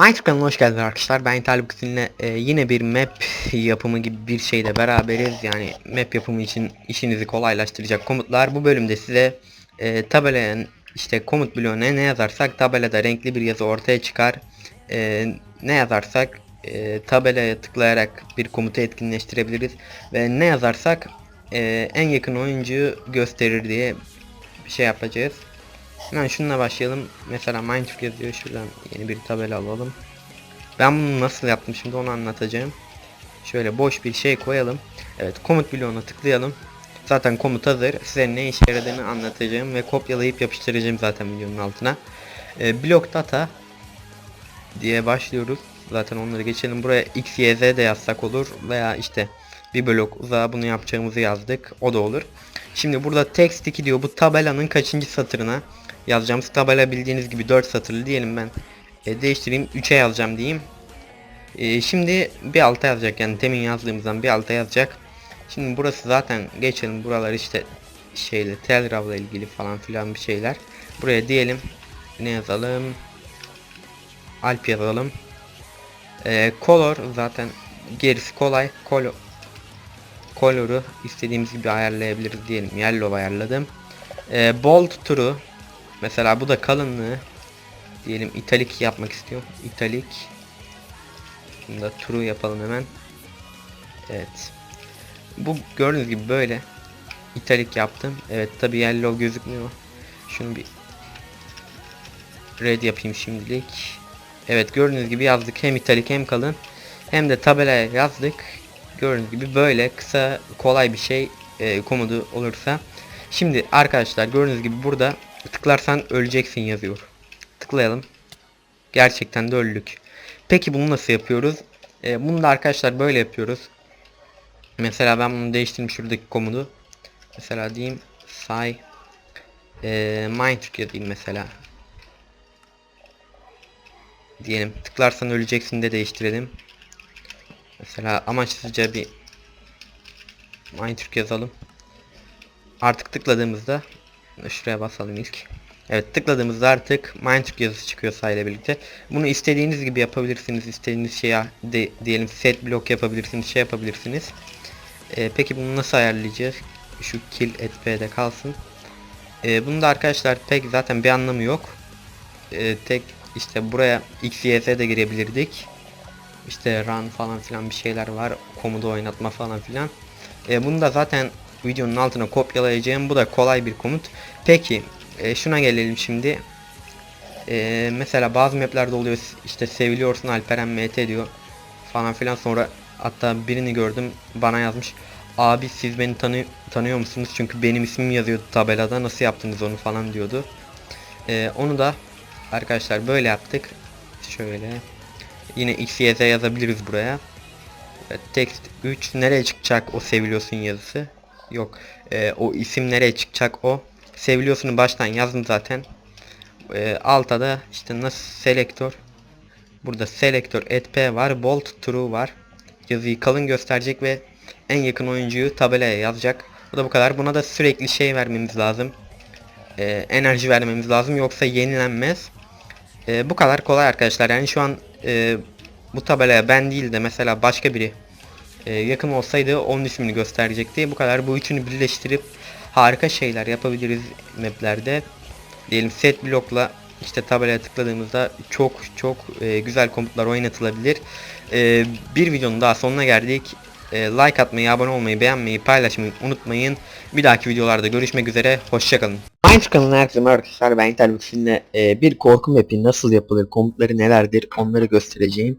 Minecraft hoş geldiniz arkadaşlar. Ben Talip sizinle e, yine bir map yapımı gibi bir şeyle beraberiz. Yani map yapımı için işinizi kolaylaştıracak komutlar. Bu bölümde size e, tabelaya işte komut bloğuna ne yazarsak tabelada renkli bir yazı ortaya çıkar. E, ne yazarsak e, tabelaya tıklayarak bir komutu etkinleştirebiliriz. Ve ne yazarsak e, en yakın oyuncuyu gösterir diye bir şey yapacağız. Hemen şununla başlayalım. Mesela Minecraft yazıyor. Şuradan yeni bir tabela alalım. Ben bunu nasıl yaptım şimdi onu anlatacağım. Şöyle boş bir şey koyalım. Evet komut bloğuna tıklayalım. Zaten komut hazır. Size ne işe yaradığını anlatacağım ve kopyalayıp yapıştıracağım zaten videonun altına. Ee, blok data diye başlıyoruz. Zaten onları geçelim. Buraya x, y, z de yazsak olur. Veya işte bir blok uzağa bunu yapacağımızı yazdık. O da olur. Şimdi burada text 2 diyor. Bu tabelanın kaçıncı satırına yazacağımız tabela bildiğiniz gibi 4 satırlı diyelim ben. E, değiştireyim 3'e yazacağım diyeyim. E, şimdi bir alta yazacak yani temin yazdığımızdan bir alta yazacak. Şimdi burası zaten geçelim buralar işte şeyle Telgrav'la ilgili falan filan bir şeyler. Buraya diyelim ne yazalım? Alp yazalım. E, color zaten gerisi kolay. Color Color'u istediğimiz gibi ayarlayabiliriz diyelim. Yellow ayarladım. E, bold true Mesela bu da kalınlığı. Diyelim italik yapmak istiyorum. İtalik. Bunu da true yapalım hemen. Evet. Bu gördüğünüz gibi böyle. İtalik yaptım. Evet tabi yellow gözükmüyor. Şunu bir red yapayım şimdilik. Evet gördüğünüz gibi yazdık. Hem italik hem kalın. Hem de tabelaya yazdık. Gördüğünüz gibi böyle kısa kolay bir şey e, komodu olursa. Şimdi arkadaşlar gördüğünüz gibi burada tıklarsan öleceksin yazıyor. Tıklayalım. Gerçekten de öldük. Peki bunu nasıl yapıyoruz? E, bunu da arkadaşlar böyle yapıyoruz. Mesela ben bunu değiştirdim şuradaki komutu. Mesela diyeyim say e, Minecraft yazayım mesela. Diyelim tıklarsan öleceksin de değiştirelim. Mesela amaçsızca bir Minecraft yazalım. Artık tıkladığımızda şuraya basalım ilk. Evet tıkladığımızda artık Minecraft yazısı çıkıyor sayıyla birlikte. Bunu istediğiniz gibi yapabilirsiniz. İstediğiniz şeye de, diyelim set blok yapabilirsiniz, şey yapabilirsiniz. Ee, peki bunu nasıl ayarlayacağız? Şu kill et p'de kalsın. Ee, bunu da arkadaşlar pek zaten bir anlamı yok. Ee, tek işte buraya x, y, z de girebilirdik. İşte run falan filan bir şeyler var. Komodo oynatma falan filan. Ee, bunu da zaten videonun altına kopyalayacağım. Bu da kolay bir komut. Peki e, şuna gelelim şimdi. E, mesela bazı maplerde oluyor işte seviliyorsun Alperen MT diyor falan filan. Sonra hatta birini gördüm bana yazmış abi siz beni tanı tanıyor musunuz? Çünkü benim ismim yazıyordu tabelada nasıl yaptınız onu? falan diyordu. E, onu da arkadaşlar böyle yaptık. Şöyle yine x y z yazabiliriz buraya. Text 3 nereye çıkacak o seviliyorsun yazısı yok. E, o isim nereye çıkacak o? Seviliyorsunu baştan yazdım zaten. E, altta da işte nasıl selektör? Burada selektör et p var bold true var. Yazıyı kalın gösterecek ve en yakın oyuncuyu tabelaya yazacak. Bu da bu kadar. Buna da sürekli şey vermemiz lazım. E, enerji vermemiz lazım yoksa yenilenmez. E, bu kadar kolay arkadaşlar. Yani şu an e, bu tabelaya ben değil de mesela başka biri e, yakın olsaydı onun ismini gösterecekti. Bu kadar bu üçünü birleştirip harika şeyler yapabiliriz maplerde. Diyelim set blokla işte tabelaya tıkladığımızda çok çok e, güzel komutlar oynatılabilir. E, bir videonun daha sonuna geldik. E, like atmayı, abone olmayı, beğenmeyi, paylaşmayı unutmayın. Bir dahaki videolarda görüşmek üzere. Hoşçakalın. Minecraft kanalına herkese merhaba arkadaşlar. Ben İnternet sizinle e, bir korku mapi nasıl yapılır, komutları nelerdir onları göstereceğim.